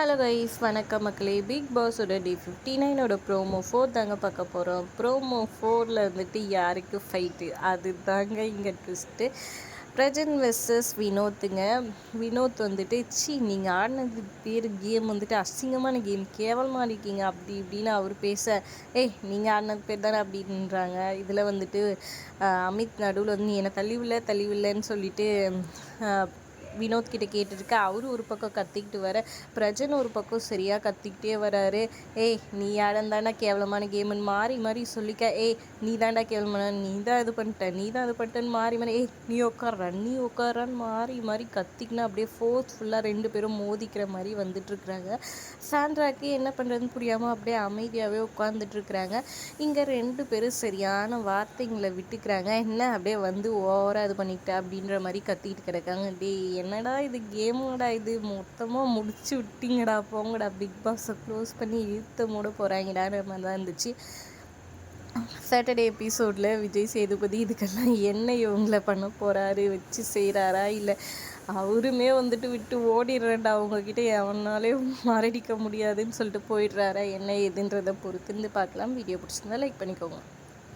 Hello guys வணக்கம் மக்களே. Big பாஸோட டி ஃபிஃப்டி நைனோட ப்ரோமோ ஃபோர் தாங்க பார்க்க போகிறோம் ப்ரோமோ ஃபோரில் வந்துட்டு யாருக்கு ஃபைட்டு அது தாங்க இங்கே ட்விஸ்ட்டு பிரஜன் வெர்சஸ் வினோத்துங்க. வினோத் வந்துட்டு சி நீங்கள் ஆடினது பேர் கேம் வந்துட்டு அசிங்கமான கேம் கேவலமாக இருக்கீங்க அப்படி இப்படின்னு அவர் பேச ஏய் நீங்கள் ஆடினது பேர் தானே அப்படின்றாங்க. இதில் வந்துட்டு அமித் நடுவில் வந்து நீ என்னை தள்ளிவில்லை தள்ளிவில்லைன்னு சொல்லிட்டு வினோத் கிட்ட கேட்டுருக்க. அவரு ஒரு பக்கம் கத்திக்கிட்டு வர. பிரஜன் ஒரு பக்கம் சரியாக கத்திக்கிட்டே வராரு. ஏய் நீ தாண்டா கேவலமான கேம்னு மாறி மாறி சொல்லிக்க. ஏய் நீ தாண்டா கேவலமான நீ தான் இது பண்ணிட்ட நீ தான் இது பண்ணிட்டேன்னு மாறி மாறி. ஏய் நீ உட்கார நீ உட்காரான்னு மாறி மாறி கத்திக்கினா அப்படியே ஃபோர்ஸ்ஃபுல்லாக ரெண்டு பேரும் மோதிக்கிற மாதிரி வந்துட்டுருக்குறாங்க சாண்ட்ராக்கு என்ன பண்ணுறதுன்னு புரியாமல் அப்படியே அமைதியாகவே உட்காந்துட்ருக்குறாங்க இங்கே ரெண்டு பேரும் சரியான வார்த்தைங்களை விட்டுக்கிறாங்க. என்ன அப்படியே வந்து ஓவராக இது பண்ணிக்கிட்ட அப்படின்ற மாதிரி கத்திக்கிட்டு கிடக்காங்க. டேய் என்னடா இது கேமுங்கடா இது? மொத்தமாக முடிச்சு விட்டீங்கடா போங்கடா. பிக் பாஸை க்ளோஸ் பண்ணி இழுத்த மூட போகிறாங்கடான்ற மாதிரி தான் இருந்துச்சு. சாட்டர்டே எபிசோடில் விஜய் சேதுபதி இதுக்கெல்லாம் என்ன இவங்களை பண்ண போகிறாரு வச்சு செய்கிறாரா இல்லை அவருமே வந்துட்டு விட்டு ஓடிடுறேன்டா. அவங்கக்கிட்ட எவனாலே மறடிக்க முடியாதுன்னு சொல்லிட்டு போயிடுறாரா? என்ன எதுன்றதை பொறுத்துருந்து பார்க்கலாம். வீடியோ பிடிச்சிருந்தா லைக் பண்ணிக்கோங்க.